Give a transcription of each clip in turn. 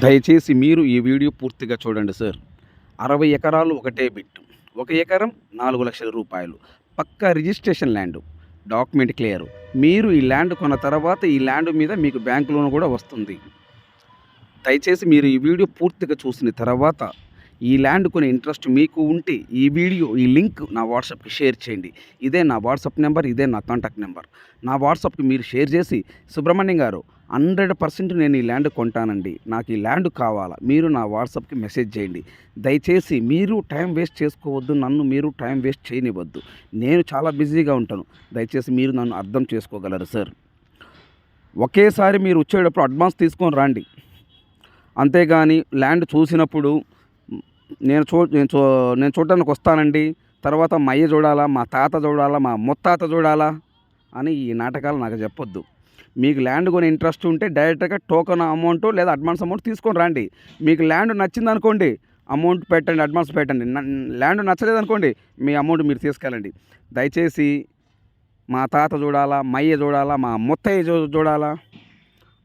దయచేసి మీరు ఈ వీడియో పూర్తిగా చూడండి సార్. అరవై ఎకరాలు ఒకటే బిట్. ఒక ఎకరం నాలుగు లక్షల రూపాయలు. పక్కా రిజిస్ట్రేషన్ ల్యాండ్. Document clear. మీరు ఈ ల్యాండ్ కొన్న తర్వాత ఈ ల్యాండ్ మీద మీకు బ్యాంక్ లోన్ కూడా వస్తుంది. దయచేసి మీరు ఈ వీడియో పూర్తిగా చూసిన తర్వాత ఈ ల్యాండ్ కొనే ఇంట్రెస్ట్ మీకు ఉంటే ఈ వీడియో ఈ లింక్ నా వాట్సాప్కి షేర్ చేయండి. ఇదే నా వాట్సాప్ నెంబర్ ఇదే నా కాంటాక్ట్ నెంబర్. నా వాట్సాప్కి మీరు షేర్ చేసి సుబ్రహ్మణ్యం గారు హండ్రెడ్ పర్సెంట్ నేను ఈ ల్యాండ్ కొంటానండి. నాకు ఈ ల్యాండ్ కావాలా? మీరు నా వాట్సాప్కి మెసేజ్ చేయండి. దయచేసి మీరు టైం వేస్ట్ చేసుకోవద్దు నన్ను మీరు టైం వేస్ట్ చేయనివ్వద్దు. నేను చాలా బిజీగా ఉంటాను. దయచేసి మీరు నన్ను అర్థం చేసుకోగలరు సార్. ఒకేసారి మీరు వచ్చేటప్పుడు అడ్వాన్స్ తీసుకొని రండి. అంతేగాని ల్యాండ్ చూసినప్పుడు నేను చూ నేను చూ నేను చూడటానికి వస్తానండి. తర్వాత మా అయ్య చూడాలా? మా తాత చూడాలా? మా ముత్తాత చూడాలా? అని ఈ నాటకాలు నాకు చెప్పొద్దు. మీకు ల్యాండ్ కొని ఇంట్రెస్ట్ ఉంటే డైరెక్ట్గా టోకన్ అమౌంట్ లేదా అడ్వాన్స్ అమౌంట్ తీసుకొని రండి. మీకు ల్యాండ్ నచ్చింది అనుకోండి అమౌంట్ పెట్టండి అడ్వాన్స్ పెట్టండి. ల్యాండ్ నచ్చలేదు అనుకోండి మీ అమౌంట్ మీరు తీసుకెళ్ళండి. దయచేసి మా తాత చూడాలా మా అయ్య చూడాలా మా ముత్తయ్య చూడాలా?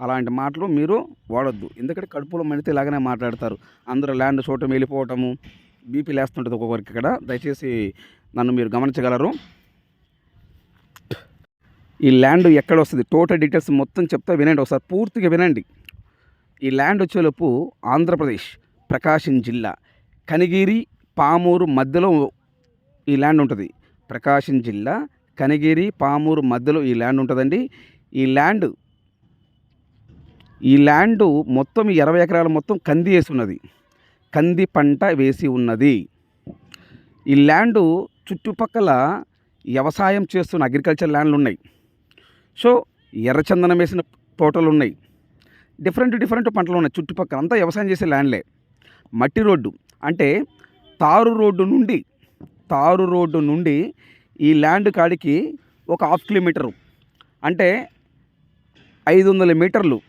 అలాంటి మాటలు మీరు వాడొద్దు. ఎందుకంటే కడుపులో మణితే ఇలాగనే మాట్లాడతారు. అందరూ ల్యాండ్ చూడటం వెళ్ళిపోవటము బీపీ లేస్తుంటుంది ఒక్కొక్కరికి ఇక్కడ. దయచేసి నన్ను మీరు గమనించగలరు. ఈ ల్యాండ్ ఎక్కడ వస్తుంది టోటల్ డీటెయిల్స్ మొత్తం చెప్తా వినండి ఒకసారి పూర్తిగా వినండి. ఈ ల్యాండ్ వచ్చేలోపు ఆంధ్రప్రదేశ్ ప్రకాశం జిల్లా కనిగిరి పామూరు మధ్యలో ఈ ల్యాండ్ ఉంటుంది. ప్రకాశం జిల్లా కనిగిరి పామూరు మధ్యలో ఈ ల్యాండ్ ఉంటుందండి. ఈ ల్యాండ్ ఈ ల్యాండ్ మొత్తం ఇరవై ఎకరాల మొత్తం కంది వేసి ఉన్నది. కంది పంట వేసి ఉన్నది. ఈ ల్యాండ్ చుట్టుపక్కల వ్యవసాయం చేస్తున్న అగ్రికల్చర్ ల్యాండ్లు ఉన్నాయి. సో ఎర్రచందనం వేసిన తోటలు ఉన్నాయి డిఫరెంట్ డిఫరెంట్ పంటలు ఉన్నాయి చుట్టుపక్కల అంతా వ్యవసాయం చేసే ల్యాండ్లే మట్టి రోడ్డు. అంటే తారు రోడ్డు నుండి తారు రోడ్డు నుండి ఈ ల్యాండ్ కాడికి ఒక హాఫ్ కిలోమీటరు. అంటే ఐదు వందల మీటర్లు.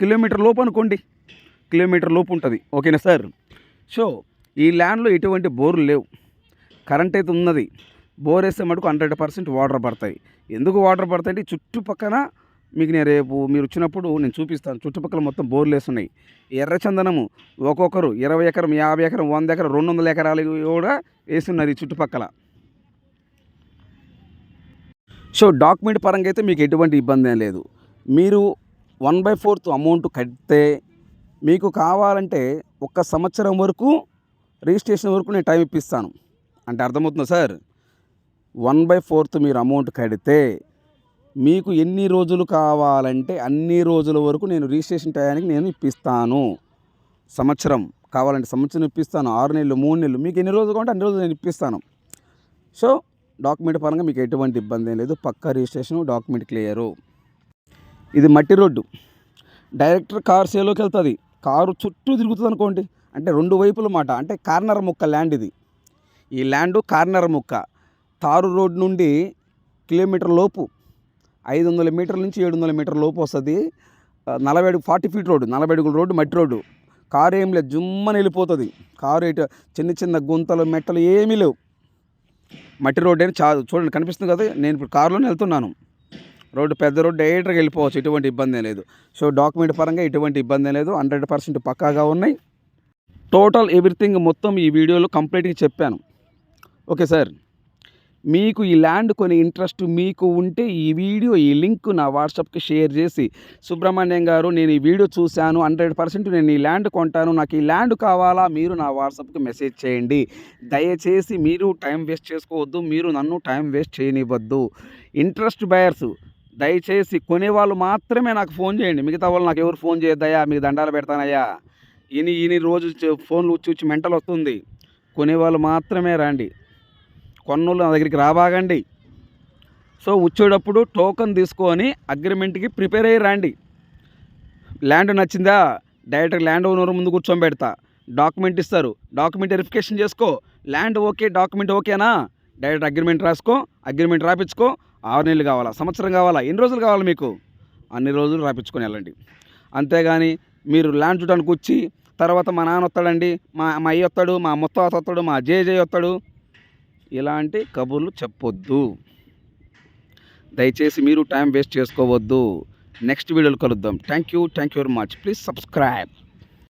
కిలోమీటర్ లోపు అనుకోండి. కిలోమీటర్ లోపు ఉంటుంది. ఓకేనా సార్? సో ఈ ల్యాండ్లో ఎటువంటి బోర్లు లేవు. కరెంట్ అయితే ఉన్నది. బోర్ వేస్తే మటుకు హండ్రెడ్ పర్సెంట్ వాటర్ పడతాయి. ఎందుకు వాటర్ పడతాయి అంటే చుట్టుపక్కన మీకు నేను రేపు మీరు వచ్చినప్పుడు నేను చూపిస్తాను. చుట్టుపక్కల మొత్తం బోర్లు వేస్తున్నాయి. ఎర్రచందనము ఒక్కొక్కరు ఇరవై ఎకరం యాభై ఎకరం వంద ఎకరం రెండు వందల ఎకరాలు కూడా వేస్తున్నారు ఈ చుట్టుపక్కల. సో డాక్యుమెంట్ పరంగా అయితే మీకు ఎటువంటి ఇబ్బంది ఏం లేదు. మీరు వన్ బై ఫోర్త్ అమౌంట్ కడితే మీకు కావాలంటే ఒక్క సంవత్సరం వరకు రిజిస్ట్రేషన్ వరకు నేను టైం ఇప్పిస్తాను. అంటే అర్థమవుతుందా సార్? వన్ బై ఫోర్త్ మీరు అమౌంట్ కడితే మీకు ఎన్ని రోజులు కావాలంటే అన్ని రోజుల వరకు నేను రిజిస్ట్రేషన్ టయానికి నేను ఇప్పిస్తాను. సంవత్సరం కావాలంటే సంవత్సరం ఇప్పిస్తాను. ఆరు నెలలు మూడు నెలలు మీకు ఎన్ని రోజులు కావాలంటే అన్ని రోజులు నేను ఇప్పిస్తాను. సో డాక్యుమెంట్ పరంగా మీకు ఎటువంటి ఇబ్బంది ఏం లేదు. పక్కా రిజిస్ట్రేషన్ డాక్యుమెంట్ క్లియరు. ఇది మట్టి రోడ్డు. డైరెక్టర్ కార్ సేలోకి వెళ్తుంది. కారు చుట్టూ తిరుగుతుంది అనుకోండి. అంటే రెండు వైపుల మాట. అంటే కార్నర్ ముక్క ల్యాండ్ ఇది. ఈ ల్యాండ్ కార్నర్ ముక్క. తారు రోడ్ నుండి కిలోమీటర్ లోపు ఐదు వందల మీటర్ల నుంచి ఏడు వందల మీటర్ల లోపు వస్తుంది. నలభై అడుగు ఫార్టీ ఫీట్ రోడ్డు నలభై అడుగుల రోడ్డు మట్టి రోడ్డు. కారు ఏం లేదు జుమ్మని వెళ్ళిపోతుంది. కారు ఇటు చిన్న చిన్న గుంతలు మెట్టలు ఏమీ లేవు. మట్టి రోడ్డు అని చా చూడండి కనిపిస్తుంది కదా నేను ఇప్పుడు కారులోనే వెళ్తున్నాను. రోడ్డు పెద్ద రోడ్డు డైరెక్ట్గా వెళ్ళిపోవచ్చు ఎటువంటి ఇబ్బంది లేదు. సో డాక్యుమెంట్ పరంగా ఎటువంటి ఇబ్బంది లేదు. హండ్రెడ్ పర్సెంట్ పక్కాగా ఉన్నాయి. టోటల్ ఎవ్రీథింగ్ మొత్తం ఈ వీడియోలో కంప్లీట్గా చెప్పాను. Okay sir. మీకు ఈ ల్యాండ్ కొని ఇంట్రెస్ట్ మీకు ఉంటే ఈ వీడియో ఈ లింక్ నా వాట్సాప్కి షేర్ చేసి సుబ్రహ్మణ్యం గారు నేను ఈ వీడియో చూశాను హండ్రెడ్ పర్సెంట్ నేను ఈ ల్యాండ్ కొంటాను నాకు ఈ ల్యాండ్ కావాలా మీరు నా వాట్సాప్కి మెసేజ్ చేయండి. దయచేసి మీరు టైం వేస్ట్ చేసుకోవద్దు మీరు నన్ను టైం వేస్ట్ చేయనివ్వద్దు. ఇంట్రెస్ట్ బయర్స్ దయచేసి కొనేవాళ్ళు మాత్రమే నాకు ఫోన్ చేయండి మిగతా వాళ్ళు నాకు ఎవరు ఫోన్ చేయొద్దయ్యా మీకు దండాలు పెడతానయ్యా. ఇని ఇన్ని రోజు ఫోన్లు వచ్చి వచ్చి మెంటల్ వస్తుంది కొనేవాళ్ళు మాత్రమే రండి. కొన్నోళ్ళు నా దగ్గరికి రాబాగండి. సో వచ్చేటప్పుడు టోకన్ తీసుకొని అగ్రిమెంట్కి ప్రిపేర్ అయ్యి రండి. ల్యాండ్ నచ్చిందా? డైరెక్ట్ ల్యాండ్ ఓనర్ ముందు కూర్చొని పెడతా. డాక్యుమెంట్ ఇస్తారు. డాక్యుమెంట్ వెరిఫికేషన్ చేసుకో. ల్యాండ్ ఓకే డాక్యుమెంట్ ఓకేనా డైరెక్ట్ అగ్రిమెంట్ రాసుకో. అగ్రిమెంట్ రాపించుకో ఆరు నెలలు కావాలా? సంవత్సరం కావాలా? ఎన్ని రోజులు కావాలి మీకు? అన్ని రోజులు రాపించుకొని వెళ్ళండి. అంతేగాని మీరు ల్యాండ్ చూడడానికి వచ్చి తర్వాత మా నాన్న వస్తాడండి మా మా అయ్య వస్తాడు మా ముత్తాత వస్తాడు మా జేజే వస్తాడు ఇలాంటి కబుర్లు చెప్పొద్దు. దయచేసి మీరు టైం వేస్ట్ చేసుకోవద్దు. నెక్స్ట్ వీడియోలు కలుద్దాం. Thank you thank you very much. Please subscribe.